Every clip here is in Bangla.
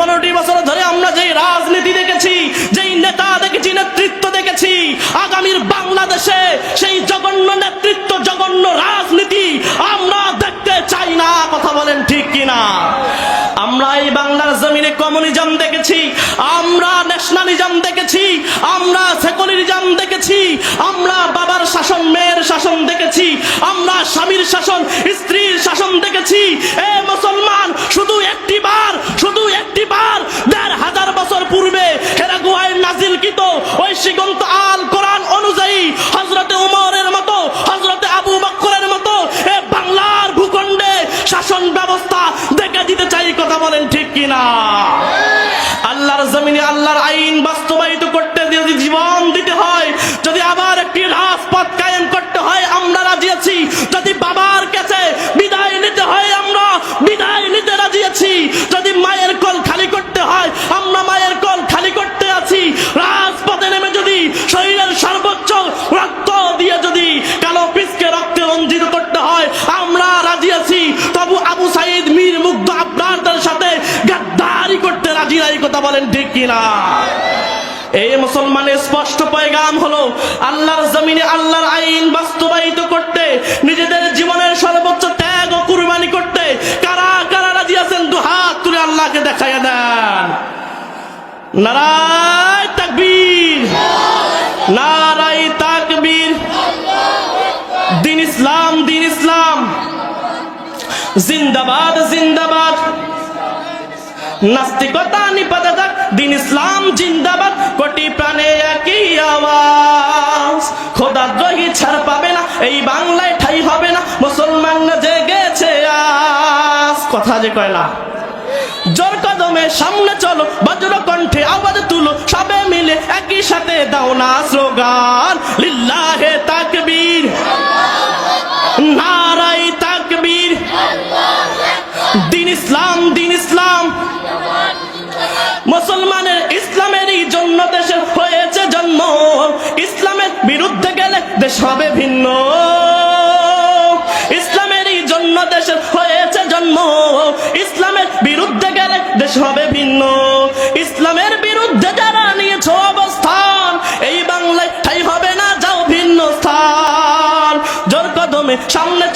পনেরোটি বছর ধরে আমরা যেই রাজনীতি দেখেছি, যেই নেতা দেখেছি, নেতৃত্ব দেখেছি, আগামীর বাংলাদেশে সেই জঘন্য নেতৃত্ব, জঘন্য রাজনীতি আমরা দেখতে চাই না। কথা বলেন ঠিক কিনা? আমরা এই বাংলার জমিনে কমিউনিজম দেখেছি, আমরা ন্যাশনালিজম দেখেছি, আমরা সেকুলারিজম দেখেছি, আমরা জমিনে আল্লাহর আইন বাস্তবায়িত করতে যদি জীবন দিতে হয়, যদি আবার একটি রাজপথ কায়েম করতে হয়, আমরা রাজি আছি। যদি বাবার কাছে বিদায় নিতে হয়, আমরা বিদায় নিতে রাজি আছি। যদি নাই কথা বলেন ঠিক কিনা? এই মুসলমানের স্পষ্ট পয়গাম হলো আল্লাহর জমিনে আল্লাহর আইন বাস্তবায়িত করতে, নিজেদের জীবনের সর্বোচ্চ ত্যাগ ও কুরবানি করতে কারা কারা রাজি আছেন? দু হাত তুলে আল্লাহকে দেখাইয়া দেন। নারায় তাকবীর। নারাই তাকবীর। দিন ইসলাম দিন ইসলাম। জিন্দাবাদ জিন্দাবাদ। নাস্তিকতা নিপাতে থাক দিন ইসলাম জিন্দাবাদ, কোটি প্রাণে একই আওয়াজ। খোদা দ্রোহী ছাড় পাবে না, এই বাংলায় ঠাই হবে না, মুসলমান জেগেছে আজ। কথা যে কয় না? জোর কদমে সামনে চলো, বজ্র কণ্ঠে আওয়াজ তুলো, সবে মিলে একই সাথে দাও না স্লোগান। লিল্লাহে তাকবীর। ইসলাম, দিন ইসলাম। মুসলমানের ইসলামেরই জন্য দেশে হয়েছে জন্ম। ইসলামের বিরুদ্ধে গেলে দেশ হবে ভিন্ন। ইসলামেরই জন্য দেশে হয়েছে জন্ম। ইসলামের বিরুদ্ধে গেলে দেশ হবে ভিন্ন। ইসলামের বিরুদ্ধে যারা নিয়েছ অবস্থান, এই বাংলায় ঠাই হবে না, যাও ভিন্ন স্থান। জোর কদমে সামনে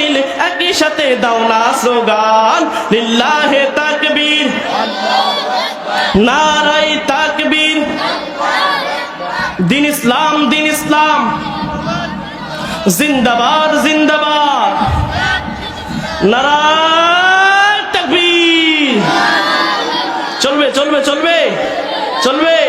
মিলে একই সাথে দাও না স্লোগান। লিল্লাহে তাকবীর। নারাই তাকবীর। দিন ইসলাম দিন ইসলাম। জিন্দাবাদ জিন্দাবাদ। নারায় তাকবীর। চলবে চলবে চলবে চলবে।